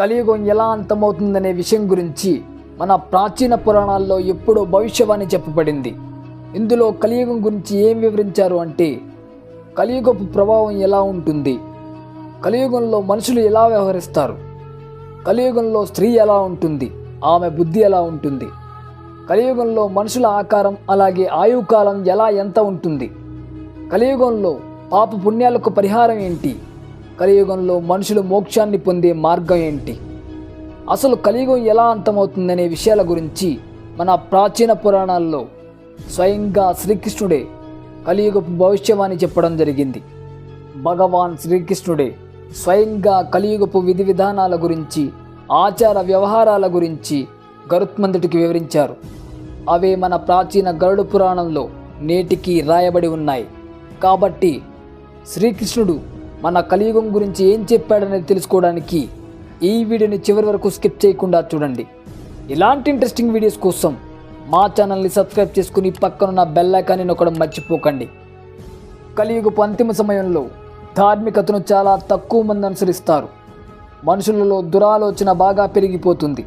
కలియుగం ఎలా అంతమవుతుందనే విషయం గురించి మన ప్రాచీన పురాణాల్లో ఎప్పుడో భవిష్యవాణి చెప్పబడింది. ఇందులో కలియుగం గురించి ఏం వివరించారు అంటే కలియుగపు ప్రభావం ఎలా ఉంటుంది? కలియుగంలో మనుషులు ఎలా వ్యవహరిస్తారు? కలియుగంలో స్త్రీ ఎలా ఉంటుంది? ఆమె బుద్ధి ఎలా ఉంటుంది? కలియుగంలో మనుషుల ఆకారం అలాగే ఆయుకాలం ఎలా ఎంత ఉంటుంది? కలియుగంలో పాప పుణ్యాలకు పరిహారం ఏంటి? కలియుగంలో మనుషులు మోక్షాన్ని పొందే మార్గం ఏంటి? అసలు కలియుగం ఎలా అంతమవుతుందనే విషయాల గురించి మన ప్రాచీన పురాణాల్లో స్వయంగా శ్రీకృష్ణుడే కలియుగపు భవిష్యవాణి చెప్పడం జరిగింది. భగవాన్ శ్రీకృష్ణుడే స్వయంగా కలియుగపు విధి విధానాల గురించి ఆచార వ్యవహారాల గురించి గరుత్మంతుడికి వివరించారు. అవే మన ప్రాచీన గరుడు పురాణంలో నేటికి రాయబడి ఉన్నాయి. కాబట్టి శ్రీకృష్ణుడు మన కలియుగం గురించి ఏం చెప్పాడనేది తెలుసుకోవడానికి ఈ వీడియోని చివరి వరకు స్కిప్ చేయకుండా చూడండి. ఇలాంటి ఇంట్రెస్టింగ్ వీడియోస్ కోసం మా ఛానల్ని సబ్స్క్రైబ్ చేసుకుని పక్కనున్న బెల్ ఐకాన్ని నొక్కడం మర్చిపోకండి. కలియుగపు అంతిమ సమయంలో ధార్మికతను చాలా తక్కువ మంది అనుసరిస్తారు. మనుషులలో దురాలోచన బాగా పెరిగిపోతుంది.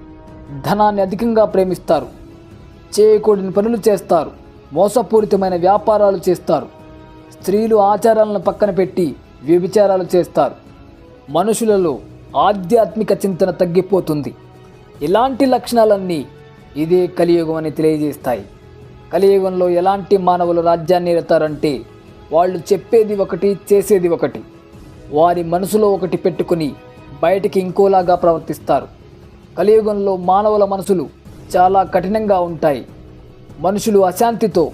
ధనాన్ని అధికంగా ప్రేమిస్తారు. చేయకూడని పనులు చేస్తారు. మోసపూరితమైన వ్యాపారాలు చేస్తారు. స్త్రీలు ఆచారాలను పక్కన పెట్టి వ్యభిచారాలు చేస్తారు. మనుషులలో ఆధ్యాత్మిక చింతన తగ్గిపోతుంది. ఇలాంటి లక్షణాలన్నీ ఇదే కలియుగం అని తెలియజేస్తాయి. కలియుగంలో ఎలాంటి మానవులు రాజ్యాన్ని ఎడతారంటే వాళ్ళు చెప్పేది ఒకటి చేసేది ఒకటి. వారి మనసులో ఒకటి పెట్టుకుని బయటికి ఇంకోలాగా ప్రవర్తిస్తారు. కలియుగంలో మానవుల మనసులు చాలా కఠినంగా ఉంటాయి. మనుషులు అశాంతితో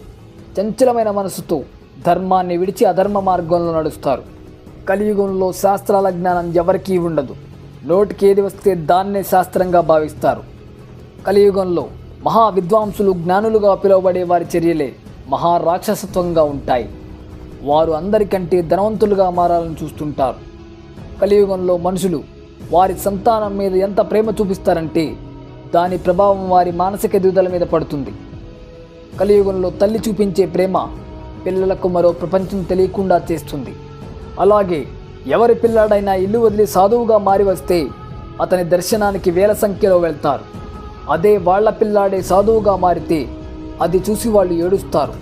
చంచలమైన మనసుతో ధర్మాన్ని విడిచి అధర్మ మార్గంలో నడుస్తారు. కలియుగంలో శాస్త్రాల జ్ఞానం ఎవరికీ ఉండదు. నోటికి ఏది వస్తే దాన్నే శాస్త్రంగా భావిస్తారు. కలియుగంలో మహా విద్వాంసులు జ్ఞానులుగా పిలువబడే వారి చర్యలే మహా రాక్షసత్వంగా ఉంటాయి. వారు అందరికంటే ధనవంతులుగా మారాలని చూస్తుంటారు. కలియుగంలో మనుషులు వారి సంతానం మీద ఎంత ప్రేమ చూపిస్తారంటే దాని ప్రభావం వారి మానసిక ఎదుగుదల మీద పడుతుంది. కలియుగంలో తల్లి చూపించే ప్రేమ పిల్లలకు మరో ప్రపంచం తెలియకుండా చేస్తుంది. అలాగే ఎవరి పిల్లాడైనా ఇల్లు వదిలి సాధువుగా మారి వస్తే అతని దర్శనానికి వేల సంఖ్యలో వెళ్తారు. అదే వాళ్ళ పిల్లాడే సాధువుగా మారితే అది చూసి వాళ్ళు ఏడుస్తారు.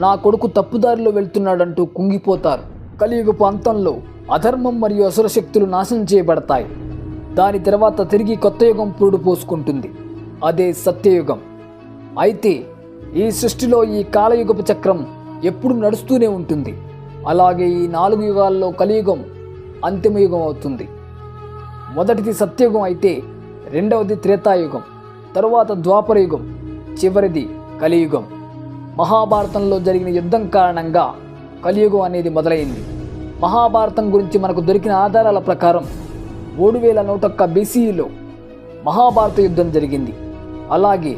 నా కొడుకు తప్పుదారిలో వెళ్తున్నాడంటూ కుంగిపోతారు. కలియుగపు అంతంలో అధర్మం మరియు అసురశక్తులు నాశనం చేయబడతాయి. దాని తర్వాత తిరిగి కొత్త యుగం పురుడు పోసుకుంటుంది. అదే సత్యయుగం. అయితే ఈ సృష్టిలో ఈ కాలయుగపు చక్రం ఎప్పుడు నడుస్తూనే ఉంటుంది. అలాగే ఈ నాలుగు యుగాల్లో కలియుగం అంతిమ యుగం అవుతుంది. మొదటిది సత్యయుగం అయితే రెండవది త్రేతాయుగం తరువాత ద్వాపరయుగం చివరిది కలియుగం. మహాభారతంలో జరిగిన యుద్ధం కారణంగా కలియుగం అనేది మొదలైంది. మహాభారతం గురించి మనకు దొరికిన ఆధారాల ప్రకారం మూడు వేల నూటొక్క బీసీఈలో మహాభారత యుద్ధం జరిగింది. అలాగే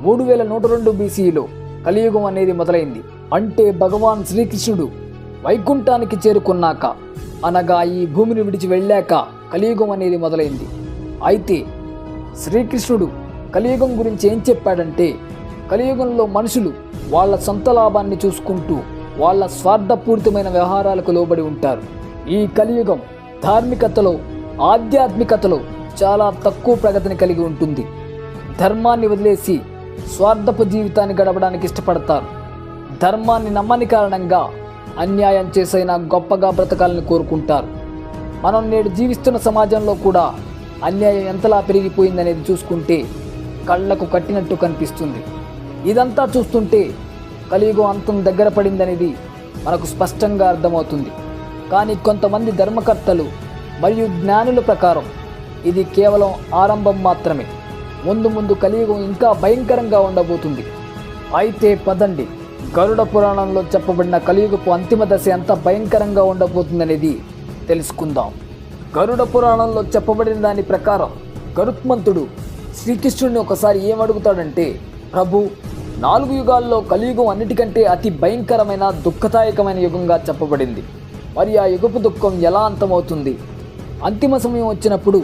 మూడు వేల నూట రెండు బీసీఈలో కలియుగం అనేది మొదలైంది. అంటే భగవాన్ శ్రీకృష్ణుడు వైకుంఠానికి చేరుకున్నాక అనగా ఈ భూమిని విడిచి వెళ్ళాక కలియుగం అనేది మొదలైంది. అయితే శ్రీకృష్ణుడు కలియుగం గురించి ఏం చెప్పాడంటే కలియుగంలో మనుషులు వాళ్ళ సొంత లాభాన్ని చూసుకుంటూ వాళ్ళ స్వార్థపూరితమైన వ్యవహారాలకు లోబడి ఉంటారు. ఈ కలియుగం ధార్మికతలో ఆధ్యాత్మికతలో చాలా తక్కువ ప్రగతిని కలిగి ఉంటుంది. ధర్మాన్ని వదిలేసి స్వార్థపు జీవితాన్ని గడపడానికి ఇష్టపడతారు. ధర్మాన్ని నమ్మని కారణంగా అన్యాయం చేసైనా గొప్పగా బ్రతకాలని కోరుకుంటారు. మనం నేడు జీవిస్తున్న సమాజంలో కూడా అన్యాయం ఎంతలా పెరిగిపోయిందనేది చూసుకుంటే కళ్ళకు కట్టినట్టు కనిపిస్తుంది. ఇదంతా చూస్తుంటే కలియుగం అంతం దగ్గర పడిందనేది మనకు స్పష్టంగా అర్థమవుతుంది. కానీ కొంతమంది ధర్మకర్తలు మరియు జ్ఞానుల ప్రకారం ఇది కేవలం ఆరంభం మాత్రమే. ముందు ముందు కలియుగం ఇంకా భయంకరంగా ఉండబోతుంది. అయితే పదండి. గరుడ పురాణంలో చెప్పబడిన కలియుగపు అంతిమ దశ ఎంత భయంకరంగా ఉండబోతుందనేది తెలుసుకుందాం. గరుడ పురాణంలో చెప్పబడిన దాని ప్రకారం గరుత్మంతుడు శ్రీకృష్ణుడిని ఒకసారి ఏమడుగుతాడంటే ప్రభు నాలుగు యుగాల్లో కలియుగం అన్నిటికంటే అతి భయంకరమైన దుఃఖదాయకమైన యుగంగా చెప్పబడింది. మరి ఆ యుగపు దుఃఖం ఎలా అంతమవుతుంది? అంతిమ సమయం వచ్చినప్పుడు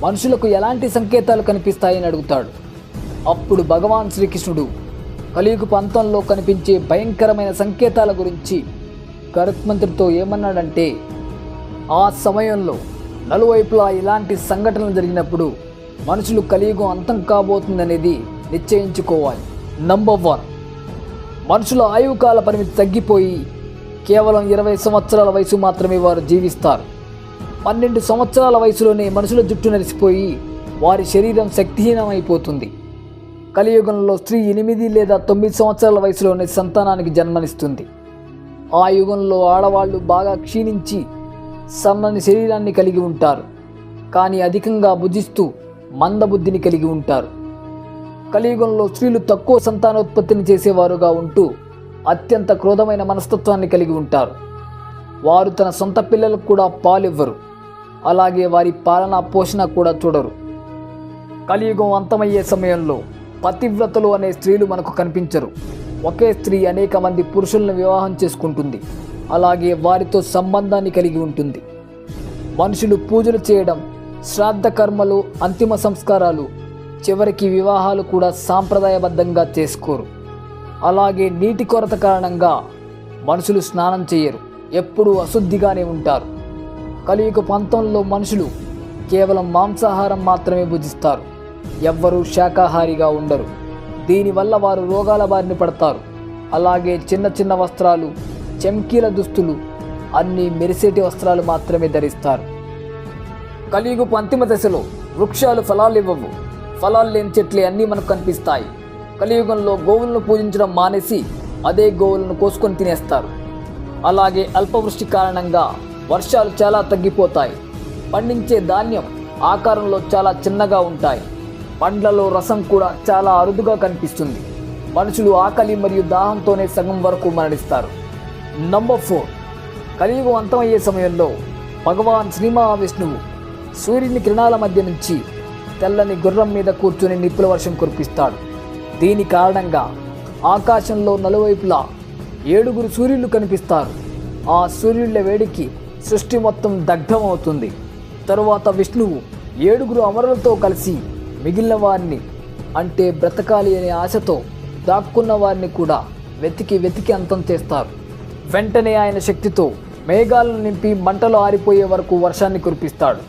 మనుషులకు ఎలాంటి సంకేతాలు కనిపిస్తాయని అడుగుతాడు. అప్పుడు భగవాన్ శ్రీకృష్ణుడు కలియుగపు ప్రాంతంలో కనిపించే భయంకరమైన సంకేతాల గురించి గరుత్మంతుడితో ఏమన్నాడంటే ఆ సమయంలో నలువైపులా ఇలాంటి సంఘటనలు జరిగినప్పుడు మనుషులు కలియుగం అంతం కాబోతుందనేది నిశ్చయించుకోవాలి. నంబర్ వన్ మనుషుల ఆయుకాల పరిమితి తగ్గిపోయి కేవలం ఇరవై సంవత్సరాల వయసు మాత్రమే వారు జీవిస్తారు. పన్నెండు సంవత్సరాల వయసులోనే మనుషుల జుట్టు నరిసిపోయి వారి శరీరం శక్తిహీనమైపోతుంది. కలియుగంలో స్త్రీ ఎనిమిది లేదా తొమ్మిది సంవత్సరాల వయసులోనే సంతానానికి జన్మనిస్తుంది. ఆ యుగంలో ఆడవాళ్ళు బాగా క్షీణించి సన్నని శరీరాన్ని కలిగి ఉంటారు. కానీ అధికంగా భుజిస్తూ మందబుద్ధిని కలిగి ఉంటారు. కలియుగంలో స్త్రీలు తక్కువ సంతానోత్పత్తిని చేసేవారుగా ఉంటూ అత్యంత క్రోధమైన మనస్తత్వాన్ని కలిగి ఉంటారు. వారు తన సొంత పిల్లలకు కూడా పాలివ్వరు. అలాగే వారి పాలన పోషణ కూడా చూడరు. కలియుగం అంతమయ్యే సమయంలో పతివ్రతలు అనే స్త్రీలు మనకు కనిపించరు. ఒకే స్త్రీ అనేక మంది పురుషులను వివాహం చేసుకుంటుంది. అలాగే వారితో సంబంధాన్ని కలిగి ఉంటుంది. మనుషులు పూజలు చేయడం శ్రాద్ధ కర్మలు అంతిమ సంస్కారాలు చివరికి వివాహాలు కూడా సాంప్రదాయబద్ధంగా చేసుకోరు. అలాగే నీటి కొరత కారణంగా మనుషులు స్నానం చేయరు ఎప్పుడూ అశుద్ధిగానే ఉంటారు. కలియుగ పంతంలో మనుషులు కేవలం మాంసాహారం మాత్రమే భుజిస్తారు. ఎవ్వరూ శాకాహారిగా ఉండరు. దీనివల్ల వారు రోగాల బారిన పడతారు. అలాగే చిన్న చిన్న వస్త్రాలు చెంకీల దుస్తులు అన్ని మెరిసేటి వస్త్రాలు మాత్రమే ధరిస్తారు. కలియుగపు అంతిమ దశలో వృక్షాలు ఫలాలు ఇవ్వవు. ఫలాలు లేని చెట్లే అన్నీ మనకు కనిపిస్తాయి. కలియుగంలో గోవులను పూజించడం మానేసి అదే గోవులను కోసుకొని తినేస్తారు. అలాగే అల్పవృష్టి కారణంగా వర్షాలు చాలా తగ్గిపోతాయి. పండించే ధాన్యం ఆకారంలో చాలా చిన్నగా ఉంటాయి. పండ్లలో రసం కూడా చాలా అరుదుగా కనిపిస్తుంది. మనుషులు ఆకలి మరియు దాహంతోనే సగం వరకు మరణిస్తారు. నంబర్ ఫోర్ కలియుగం అంతమయ్యే సమయంలో భగవాన్ శ్రీ మహావిష్ణువు సూర్యుని కిరణాల మధ్య నుంచి తెల్లని గుర్రం మీద కూర్చుని నిప్పుల వర్షం కురిపిస్తాడు. దీని కారణంగా ఆకాశంలో నలువైపులా ఏడుగురు సూర్యులు కనిపిస్తారు. ఆ సూర్యుళ్ళ వేడికి సృష్టి మొత్తం దగ్ధమవుతుంది. తరువాత విష్ణువు ఏడుగురు అమరులతో కలిసి మిగిలిన వారిని అంటే బ్రతకాలి అనే ఆశతో దాక్కున్న వారిని కూడా వెతికి వెతికి అంతం చేస్తారు. వెంటనే ఆయన శక్తితో మేఘాలను నింపి మంటలు ఆరిపోయే వరకు వర్షాన్ని కురిపిస్తాడు.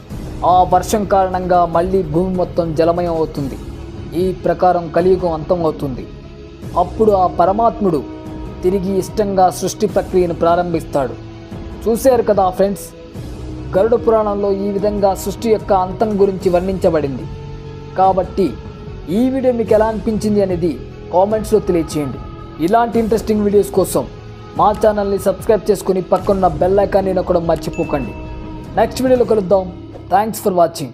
ఆ వర్షం కారణంగా మళ్ళీ భూమి మొత్తం జలమయం అవుతుంది. ఈ ప్రకారం కలియుగం అంతమవుతుంది అప్పుడు ఆ పరమాత్ముడు తిరిగి ఇష్టంగా సృష్టి ప్రక్రియను ప్రారంభిస్తాడు. చూశారు కదా ఫ్రెండ్స్ గరుడ పురాణంలో ఈ విధంగా సృష్టి యొక్క అంతం గురించి వర్ణించబడింది. కాబట్టి ఈ వీడియో మీకు ఎలా అనిపించింది అనేది కామెంట్స్లో తెలియచేయండి. ఇలాంటి ఇంట్రెస్టింగ్ వీడియోస్ కోసం మా ఛానల్ని సబ్స్క్రైబ్ చేసుకుని పక్కనున్న బెల్ ఐకాన్ని నొక్కడం మర్చిపోకండి. నెక్స్ట్ వీడియోలో కలుద్దాం. Thanks for watching